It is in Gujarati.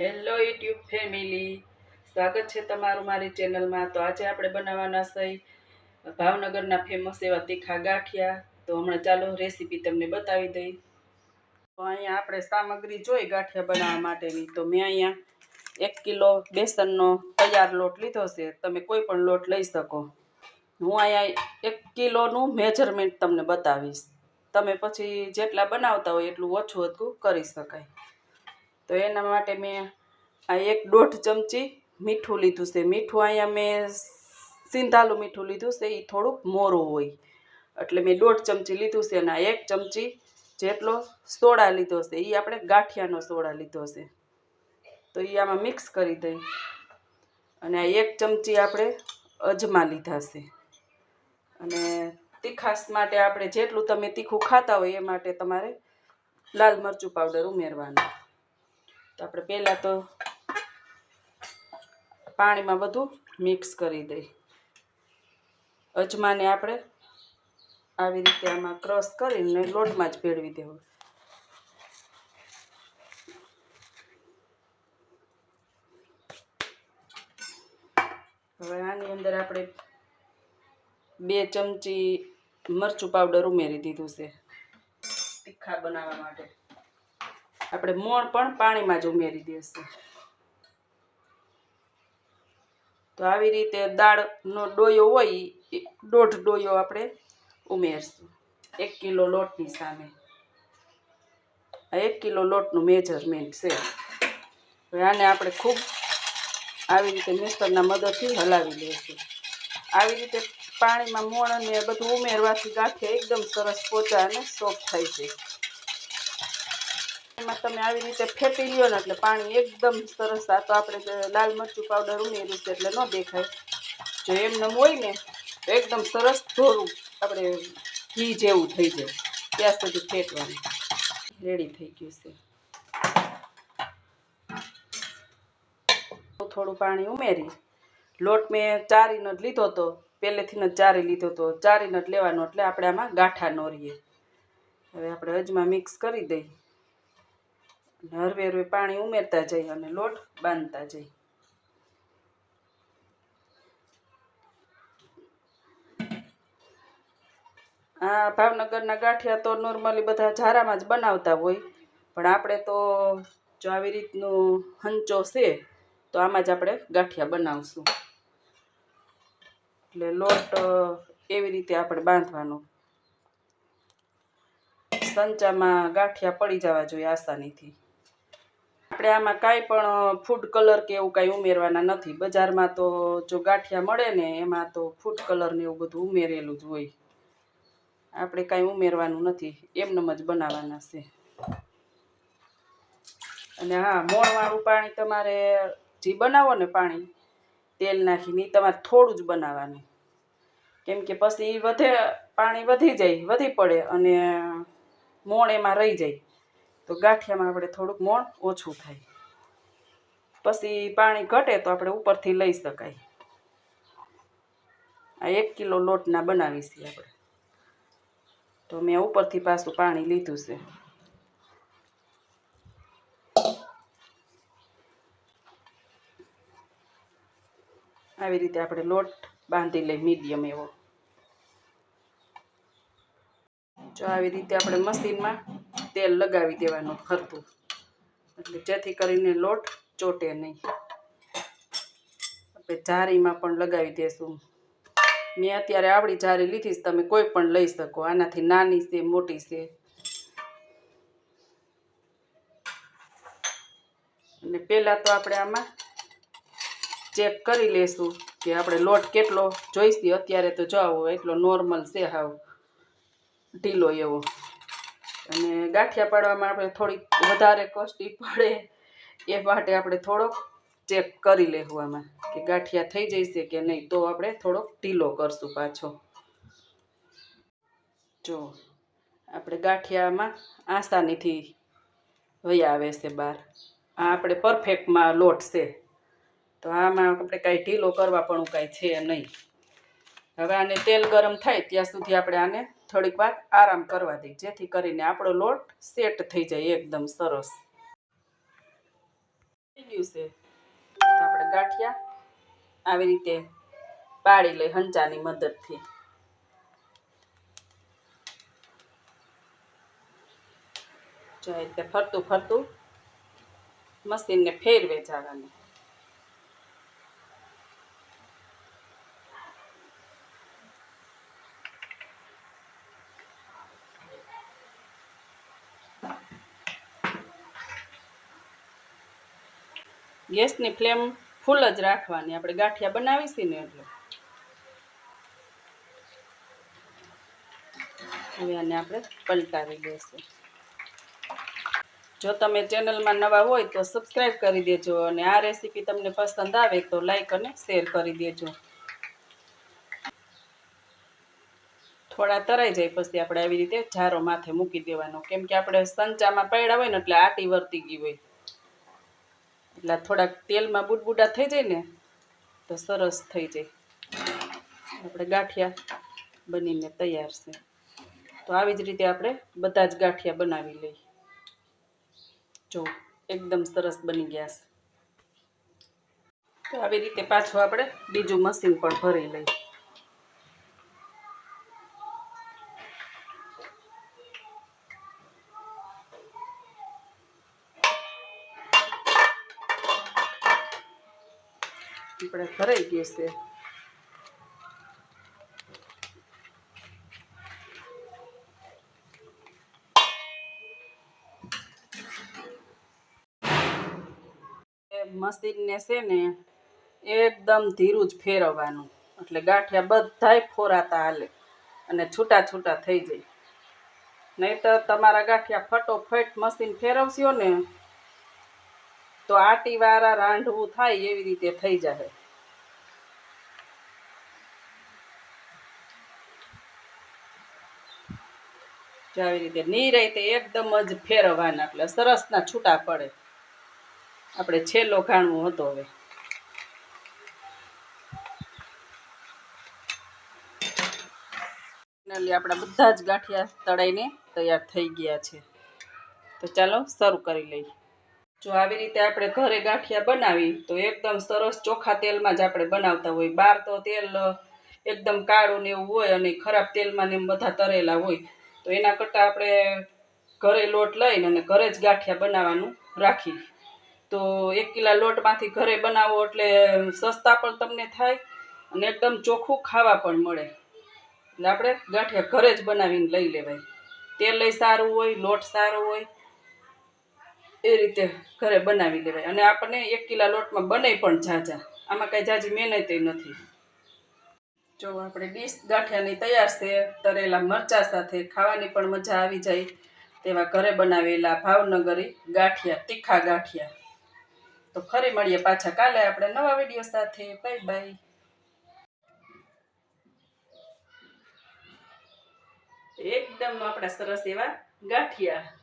હેલો યુટ્યુબ ફેમિલી સ્વાગત છે તમારું મારી ચેનલમાં તો આજે આપણે બનાવવાના છે ભાવનગરના ફેમસ એવા તીખા ગાંઠિયા. તો હમણાં ચાલો રેસીપી તમને બતાવી દઈ. તો અહીંયા આપણે સામગ્રી જોઈ ગાંઠિયા બનાવવા માટેની. તો મેં અહીંયા એક કિલો બેસનનો તૈયાર લોટ લીધો છે. તમે કોઈ પણ લોટ લઈ શકો. હું અહીંયા એક કિલોનું મેજરમેન્ટ તમને બતાવીશ. તમે પછી જેટલા બનાવતા હોય એટલું ઓછું હતું કરી શકાય. તો એના માટે મેં આ એક દોઢ ચમચી મીઠું લીધું છે. મીઠું અહીંયા મેં સિંધાલું મીઠું લીધું છે એ થોડુંક મોરું હોય. એટલે મેં દોઢ ચમચી લીધું છે અને એક ચમચી જેટલો સોડા લીધો છે એ આપણે ગાંઠિયાનો સોડા લીધો છે. તો એ આમાં મિક્સ કરી દઈ. અને આ એક ચમચી આપણે અજમા લીધા છે. અને તીખાસ માટે આપણે જેટલું તમે તીખું ખાતા હોય એ માટે તમારે લાલ મરચું પાવડર ઉમેરવાનું. તો આપણે પહેલાં તો પાણીમાં બધું મિક્સ કરી દઈ અજમાને આપણે આવી રીતે આમાં ક્રશ કરીને લોટમાં જ ભેળવી દેવું. હવે આની અંદર આપણે બે ચમચી મરચું પાવડર ઉમેરી દીધું છે. તીખા બનાવવા માટે. આપણે મોણ પણ પાણીમાં જ ઉમેરી દેશું. તો આવી રીતે દાળનો ડોયો હોય દોઢ ડોયો આપણે ઉમેરશું. એક કિલો લોટની સામે. આ એક કિલો લોટનું મેજરમેન્ટ છે. આને આપણે ખૂબ આવી રીતે મિક્સરના મદદથી હલાવી લઈશું આવી રીતે પાણીમાં મોણ અને બધું ઉમેરવાથી ગાંઠિયા એકદમ સરસ પોચા અને સોફ્ટ થાય છે. એમાં તમે આવી રીતે ફેટી લ્યો ને એટલે પાણી એકદમ સરસ આ તો આપણે લાલ મરચું પાવડર ઉમેર્યું છે એટલે ન દેખાય. જો એમને હોય ને, તો એકદમ સરસ ધોરું આપણે ઘી જેવું થઈ જાય. ત્યાં સુધી ફેટવાનું. રેડી થઈ ગયું છે. થોડું પાણી ઉમેરી. લોટ મેં ચારીનો જ લીધો હતો પહેલેથી જ ચારી લીધો હતો ચારીનો જ લેવાનો એટલે આપણે આમાં ગાંઠા નોરીએ હવે આપણે અજમા મિક્સ કરી દઈ અને હરવે હરવે પાણી ઉમેરતા જઈ અને લોટ બાંધતા જઈ. આ ભાવનગરના ગાંઠિયા તો નોર્મલી બધા ઝારામાં જ બનાવતા હોય, પણ આપણે તો જો આવી રીતનું હંચો છે, તો આમાં જ આપણે ગાંઠિયા બનાવશું. એટલે લોટ એવી રીતે આપણે બાંધવાનો. સંચામાં ગાંઠિયા પડી જવા જોઈએ આસાનીથી. આપણે આમાં કાંઈ પણ ફૂડ કલર કે એવું કાંઈ ઉમેરવાના નથી. બજારમાં તો જો ગાંઠિયા મળે ને, એમાં તો ફૂડ કલર ને એવું બધું ઉમેરેલું જ હોય. આપણે કાંઈ ઉમેરવાનું નથી. એમનેમ જ બનાવવાના છે. અને હા, મોણવાળું પાણી તમારે જે બનાવો ને પાણી, તેલ નાખીને તમારે થોડું જ બનાવવાનું. કેમ કે પછી વધે, પાણી વધી જાય, વધી પડે અને મોણ એમાં રહી જાય. તો ગાંઠિયામાં આપણે થોડુંક મોણ ઓછું થાય. પછી પાણી ઘટે તો આપણે ઉપરથી લઈ શકાય. આ એક કિલો લોટના બનાવી આપણે. તો મેં ઉપરથી પાછું પાણી લીધું છે. આવી રીતે આપણે લોટ બાંધી લઈ મીડિયમ એવો. જો આવી રીતે આપણે મશીનમાં તેલ લગાવી દેવાનું ફરતું એટલે જેથી કરીને લોટ ચોટે નહીં. આપણે જારીમાં પણ લગાવી દેશું. મેં અત્યારે આવડી જારી લીધી છે, તમે કોઈ પણ લઈ શકો. આનાથી નાની છે, મોટી છે. અને પહેલાં તો આપણે આમાં ચેક કરી લેશું કે આપણે લોટ કેટલો જોઈશે. અત્યારે તો જાઓ એટલો નોર્મલ છે હાવ. ઢીલો એવો. અને ગાંઠિયા પાડવામાં આપણે થોડીક વધારે કોસ્ટી પડે એ માટે આપણે થોડોક ચેક કરી લેવું આમાં કે ગાંઠિયા થઈ જશે કે નહીં. તો આપણે થોડોક ઢીલો કરશું પાછો. જો, આપણે ગાંઠિયામાં આસાનીથી વહી આવે છે બહાર. આ આપણે પરફેક્ટમાં લોટ છે. તો આમાં આપણે કાંઈ ઢીલો કરવા પણ કાંઈ છે નહીં. હવે આને તેલ ગરમ થાય ત્યાં સુધી આપણે આને થોડીક વાર આરામ કરવા દઈએ, જેથી કરીને આપણો લોટ સેટ થઈ જાય એકદમ સરસ. થઈ ગયું છે. આપણે ગાંઠિયા આવી રીતે પાડી લઈ હંચાની મદદથી. ફરતું ફરતું મશીનને ફેરવે જવાનું. ગેસની ફ્લેમ ફૂલ જ રાખવાની. આપણે ગાંઠિયા બનાવીશી ને એટલે. હવે આને આપણે પલટાવી દઈશું. જો તમે ચેનલમાં નવા હોય તો સબસ્ક્રાઈબ કરી દેજો અને આ રેસીપી તમને પસંદ આવે તો લાઈક અને શેર કરી દેજો. થોડા તરાઈ જાય પછી આપણે આવી રીતે જારો માથે મૂકી દેવાનો. કેમ કે આપણે સંચામાં પડ્યા હોય ને એટલે આટી વર્તી ગઈ હોય. એટલે થોડાક તેલમાં બુટબુટા થઈ જાય ને, તો સરસ થઈ જાય. આપણે ગાંઠિયા બનીને તૈયાર છે. તો આવી જ રીતે આપણે બધા જ ગાંઠિયા બનાવી લઈએ. જો, એકદમ સરસ બની ગયા છે. તો આવી રીતે પાછું આપણે બીજું મશીન પણ ભરી લઈએ. આપણે ભરાઈ ગયું છે ને એકદમ ધીરું જ ફેરવવાનું. એટલે ગાંઠિયા બધાય ફોરાતા હાલે અને છૂટા છૂટા થઈ જાય. નહીતર તમારા ગાંઠિયા ફટોફટ મશીન ફેરવશો ને તો આટીવાળા રાંધવું થાય એવી રીતે થઈ જાય આવી રીતે નિરાયતે એકદમ જ ફેરવવાના, એટલે સરસના છૂટા પડે. આપણે છેલ્લો ઘાણવો હતો હવે. આપણા બધા જ ગાંઠિયા તળાઈને તૈયાર થઈ ગયા છે. તો ચાલો શરૂ કરી લઈએ. જો આવી રીતે આપણે ઘરે ગાંઠિયા બનાવી, તો એકદમ સરસ ચોખ્ખા તેલમાં જ આપણે બનાવતા હોય. બહાર તો તેલ એકદમ કાળું ને એવું હોય અને ખરાબ તેલમાં ને એમ બધા તરેલા હોય. તો એના કરતાં આપણે ઘરે લોટ લઈને અને ઘરે જ ગાંઠિયા બનાવવાનું રાખી તો એક કિલા લોટમાંથી ઘરે બનાવો એટલે સસ્તા પણ તમને થાય અને એકદમ ચોખ્ખું ખાવા પણ મળે. એટલે આપણે ગાંઠિયા ઘરે જ બનાવીને લઈ લેવાય. તેલ લઈ સારું હોય, લોટ સારો હોય એ રીતે ઘરે બનાવી લેવાય. અને આપણને એક કિલા લોટમાં બને પણ ઝાઝા આમાં કાંઈ ઝાઝી મહેનત નથી. જો આપણે ડીશ ગાંઠિયાની તૈયાર છે, તરેલા મરચા સાથે ખાવાની પણ મજા આવી જાય. તેવા ઘરે બનાવેલા ભાવનગરી ગાંઠિયા, તીખા ગાંઠિયા. તો ફરી મળીએ પાછા કાલે આપણે નવા વીડિયો સાથે. Bye bye. એકદમ આપણા સરસ એવા ગાંઠિયા.